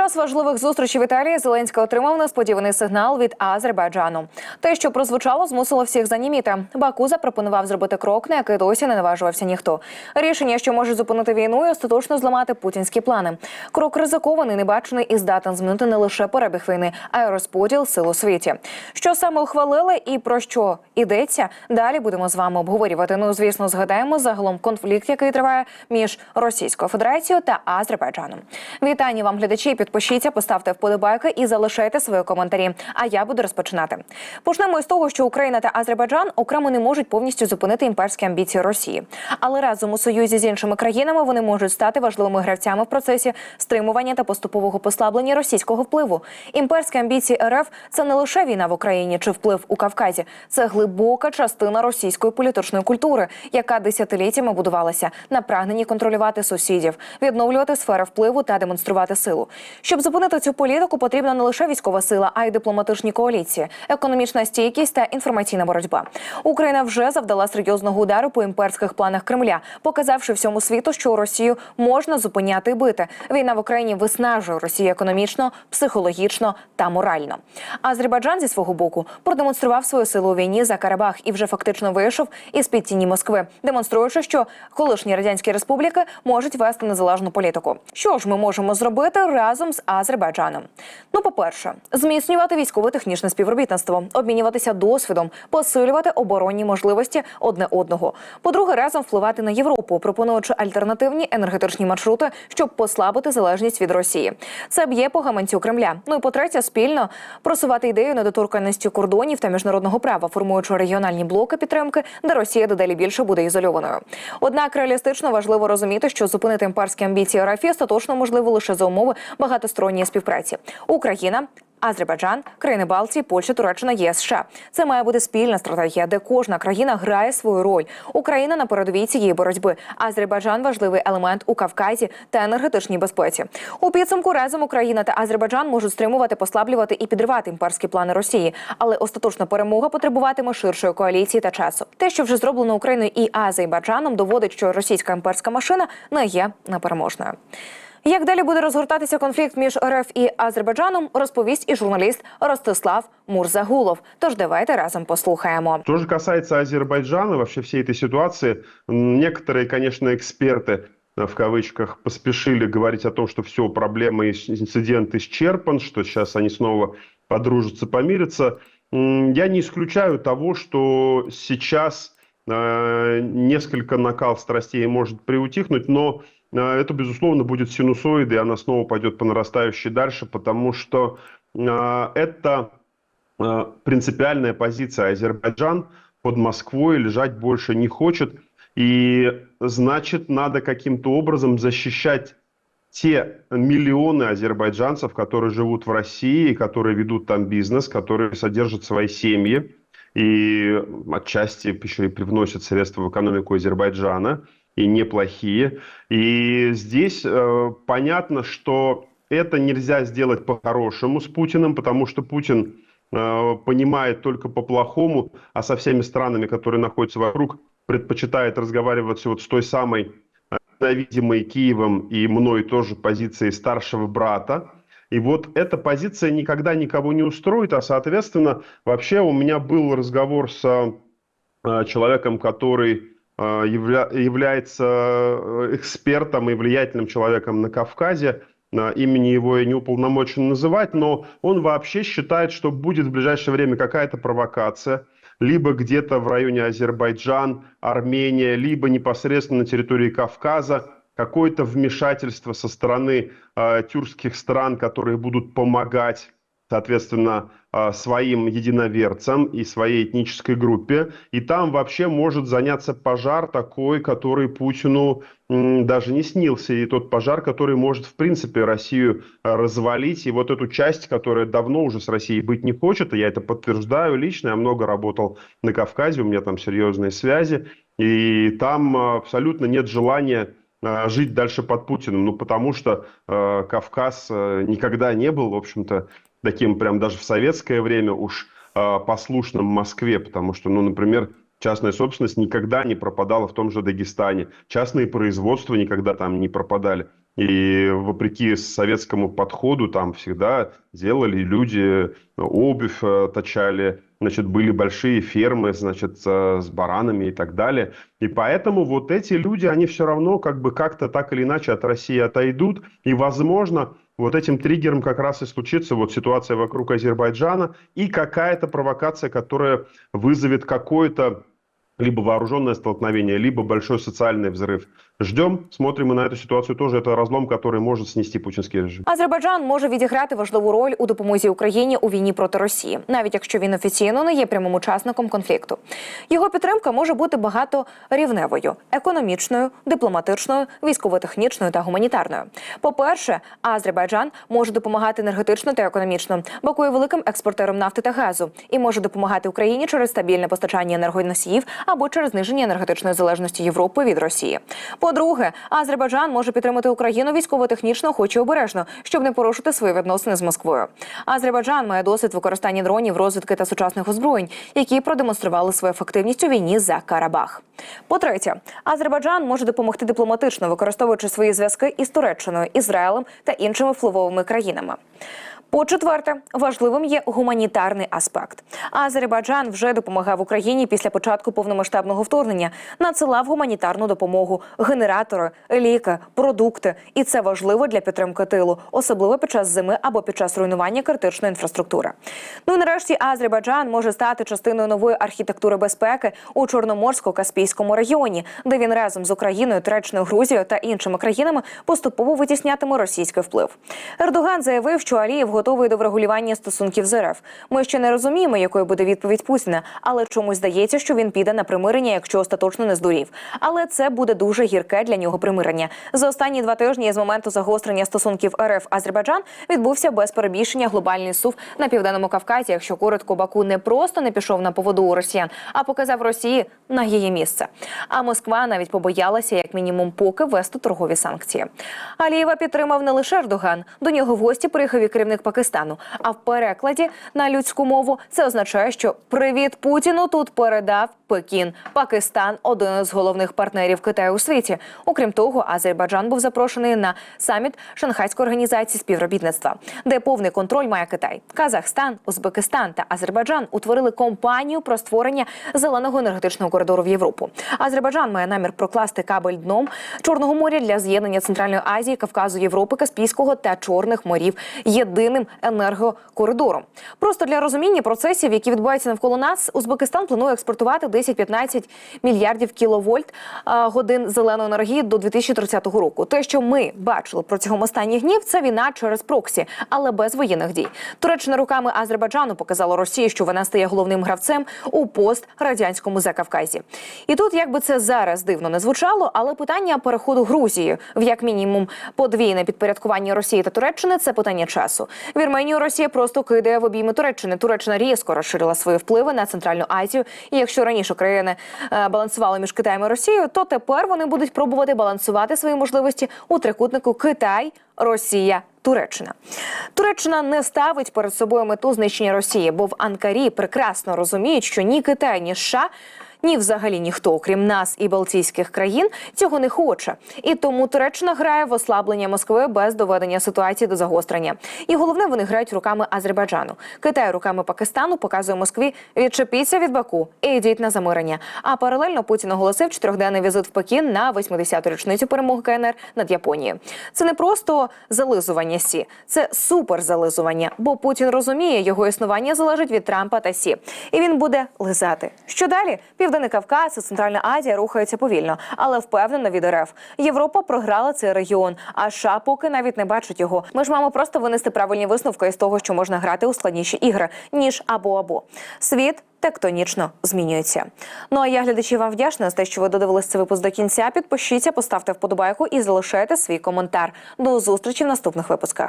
час важливих зустрічей в Італії Зеленський отримав несподіваний сигнал від Азербайджану. Те, що прозвучало, змусило всіх заніміти. Баку запропонував зробити крок, на який досі не наважувався ніхто. Рішення, що може зупинити війну і остаточно зламати путінські плани. Крок ризикований, небачений і здатен змінити не лише перебіг війни, а й розподіл сил у світі. Що саме ухвалили і про що йдеться, далі будемо з вами обговорювати. Ну, звісно, згадаємо загалом конфлікт, який триває між Російською Федерацією та Азербайджаном. Вітання вам, глядачі. Підпишіться, поставте вподобайки і залишайте свої коментарі. А я буду розпочинати. Почнемо із того, що Україна та Азербайджан окремо не можуть повністю зупинити імперські амбіції Росії, але разом у союзі з іншими країнами вони можуть стати важливими гравцями в процесі стримування та поступового послаблення російського впливу. Імперські амбіції РФ це не лише війна в Україні чи вплив у Кавказі, це глибока частина російської політичної культури, яка десятиліттями будувалася на прагненні контролювати сусідів, відновлювати сфери впливу та демонструвати силу. Щоб зупинити цю політику, потрібна не лише військова сила, а й дипломатичні коаліції, економічна стійкість та інформаційна боротьба. Україна вже завдала серйозного удару по імперських планах Кремля, показавши всьому світу, що Росію можна зупиняти і бити. Війна в Україні виснажує Росію економічно, психологічно та морально. Азербайджан зі свого боку продемонстрував свою силу у війні за Карабах і вже фактично вийшов із під тіні Москви, демонструючи, що колишні радянські республіки можуть вести незалежну політику. Що ж ми можемо зробити разом з Азербайджаном? Ну, по-перше, зміцнювати військово-технічне співробітництво, обмінюватися досвідом, посилювати оборонні можливості одне одного. По-друге, разом впливати на Європу, пропонуючи альтернативні енергетичні маршрути, щоб послабити залежність від Росії. Це б'є по гаманцю Кремля. Ну і по-третє, спільно просувати ідею недоторканності кордонів та міжнародного права, формуючи регіональні блоки підтримки, де Росія дедалі більше буде ізольованою. Однак реалістично важливо розуміти, що зупинити імперські амбіції РФ остаточно можливо лише за умови багатосторонньої співпраці. Україна. Азербайджан, країни Балтії, Польща, Туреччина, ЄС, США. Це має бути спільна стратегія, де кожна країна грає свою роль. Україна на передовій цієї боротьби. Азербайджан важливий елемент у Кавказі та енергетичній безпеці. У підсумку разом Україна та Азербайджан можуть стримувати, послаблювати і підривати імперські плани Росії, але остаточна перемога потребуватиме ширшої коаліції та часу. Те, що вже зроблено Україною і Азербайджаном, доводить, що російська імперська машина не є непереможною. Як далі буде розгортатися конфлікт між РФ і Азербайджаном, розповість і журналіст Ростислав Мурзагулов. Тож давайте разом послухаємо. Что же касается Азербайджана, вообще всей этой ситуации, м, некоторые, конечно, эксперты э, в кавычках поспешили говорить о том, что все, проблемы, и инцидент исчерпан, что сейчас они снова подружатся, помирятся. М, Я не исключаю того, что сейчас э, несколько накал страстей может приутихнуть, но э, это, безусловно, будет синусоиды, и она снова пойдет по нарастающей дальше, потому что э, это э, принципиальная позиция Азербайджан под Москвой лежать больше не хочет. И значит, надо каким-то образом защищать те миллионы азербайджанцев, которые живут в России, которые ведут там бизнес, которые содержат свои семьи и отчасти еще и привносят средства в экономику Азербайджана, и неплохие. И здесь э, понятно, что это нельзя сделать по-хорошему с Путиным, потому что Путин э, понимает только по-плохому, а со всеми странами, которые находятся вокруг, предпочитает разговаривать вот с той самой э, ненавидимой Киевом и мной тоже позицией старшего брата. И вот эта позиция никогда никого не устроит, а, соответственно, вообще у меня был разговор с э, человеком, который э, явля- является э, экспертом и влиятельным человеком на Кавказе. Э, Имени его я не уполномочен называть, но он вообще считает, что будет в ближайшее время какая-то провокация, либо где-то в районе Азербайджан, Армения, либо непосредственно на территории Кавказа, какое-то вмешательство со стороны э, тюркских стран, которые будут помогать, соответственно, э, своим единоверцам и своей этнической группе. И там вообще может заняться пожар такой, который Путину даже не снился. И тот пожар, который может, в принципе, Россию э, развалить. И вот эту часть, которая давно уже с Россией быть не хочет, и я это подтверждаю лично, я много работал на Кавказе, у меня там серьезные связи. И там э, абсолютно нет желания жить дальше под Путиным, ну потому что э, Кавказ никогда не был, в общем-то, таким прям даже в советское время уж э, послушным Москве, потому что, ну, например, частная собственность никогда не пропадала в том же Дагестане, частные производства никогда там не пропадали. И вопреки советскому подходу там всегда делали люди, обувь э, точали, значит, были большие фермы, значит, э, с баранами и так далее. И поэтому вот эти люди, они все равно как бы как-то так или иначе от России отойдут. И, возможно, вот этим триггером как раз и случится вот ситуация вокруг Азербайджана и какая-то провокация, которая вызовет какое-то либо вооруженное столкновение, либо большой социальный взрыв. Ждем, смотрим и на эту ситуацию тоже. Это разлом, который может снести путинский режим. Азербайджан може відіграти важливу роль у допомозі Україні у війні проти Росії, навіть якщо він офіційно не є прямим учасником конфлікту. Його підтримка може бути багаторівневою: економічною, дипломатичною, військово-технічною та гуманітарною. По-перше, Азербайджан може допомагати енергетично та економічно. Баку є великим експортером нафти та газу і може допомагати Україні через стабільне постачання енергоносіїв або через зниження енергетичної залежності Європи від Росії. по-друге, Азербайджан може підтримати Україну військово-технічно, хоч і обережно, щоб не порушити свої відносини з Москвою. Азербайджан має досвід використання дронів, розвідки та сучасних озброєнь, які продемонстрували свою ефективність у війні за Карабах. По-третє, Азербайджан може допомогти дипломатично, використовуючи свої зв'язки із Туреччиною, Ізраїлем та іншими впливовими країнами. По-четверте, важливим є гуманітарний аспект. Азербайджан вже допомагав Україні після початку повномасштабного вторгнення, надсилав гуманітарну допомогу, генератори, ліки, продукти. І це важливо для підтримки тилу, особливо під час зими або під час руйнування критичної інфраструктури. Ну і нарешті Азербайджан може стати частиною нової архітектури безпеки у Чорноморсько-Каспійському регіоні, де він разом з Україною, Туреччиною, Грузією та іншими країнами поступово витіснятиме російський вплив. Ердоган заявив, що Алієв готовий до врегулювання стосунків з РФ. Ми ще не розуміємо, якою буде відповідь Путіна, але чомусь здається, що він піде на примирення, якщо остаточно не здурів. Але це буде дуже гірке для нього примирення. За останні два тижні з моменту загострення стосунків РФ Азербайджан відбувся без перебільшення глобальний сув на південному Кавказі. Якщо коротко, Баку не просто не пішов на поводу у росіян, а показав Росії на її місце. А Москва навіть побоялася, як мінімум, поки вести торгові санкції. Алієва підтримав не лише Ердоган. До нього в гості приїхав і керівник Пакистану. А в перекладі на людську мову це означає, що привіт Путіну тут передав Пекін. Пакистан один із головних партнерів Китаю у світі. Окрім того, Азербайджан був запрошений на саміт Шанхайської організації співробітництва, де повний контроль має Китай. Казахстан, Узбекистан та Азербайджан утворили компанію про створення зеленого енергетичного коридору в Європу. Азербайджан має намір прокласти кабель дном Чорного моря для з'єднання Центральної Азії, Кавказу, Європи, Каспійського та Чорних морів єдиним енергокоридором. Просто для розуміння процесів, які відбуваються навколо нас, Узбекистан планує експортувати 10-15 мільярдів кіловольт годин зеленої енергії до 2030 року. Те, що ми бачили протягом останніх днів, це війна через проксі, але без воєнних дій. Туреччина руками Азербайджану показала Росії, що вона стає головним гравцем у пострадянському Закавказі. І тут, як би це зараз дивно не звучало, але питання переходу Грузії в як мінімум подвійне підпорядкування Росії та Туреччини це питання часу. Вірменію Росія просто кидає в обійми Туреччини. Туреччина різко розширила свої впливи на центральну Азію. І якщо раніше країни е, балансували між Китаєм і Росією, то тепер вони будуть пробувати балансувати свої можливості у трикутнику Китай, Росія. Туреччина Туреччина не ставить перед собою мету знищення Росії, бо в Анкарі прекрасно розуміють, що ні Китай, ні США ні, взагалі ніхто, окрім нас і Балтійських країн, цього не хоче. І тому Туреччина грає в ослаблення Москви без доведення ситуації до загострення. І головне, вони грають руками Азербайджану. Китай руками Пакистану показує Москві відчепіться від Баку і йдіть на замирення. А паралельно Путін оголосив чотирьохденний візит в Пекін на 80-ту річницю перемоги КНР над Японією. Це не просто зализування сі, це суперзализування. Бо Путін розуміє, його існування залежить від Трампа та Сі, і він буде лизати. Що далі? Південний Кавказ і Центральна Азія рухаються повільно, але впевнено від РФ. Європа програла цей регіон, а США поки навіть не бачить його. Ми ж маємо просто винести правильні висновки із того, що можна грати у складніші ігри ніж або або світ. Тектонічно змінюється. Ну а я глядачі вам вдячна за те, що ви додивились цей випуск до кінця. Підпишіться, поставте вподобайку і залишайте свій коментар. До зустрічі в наступних випусках.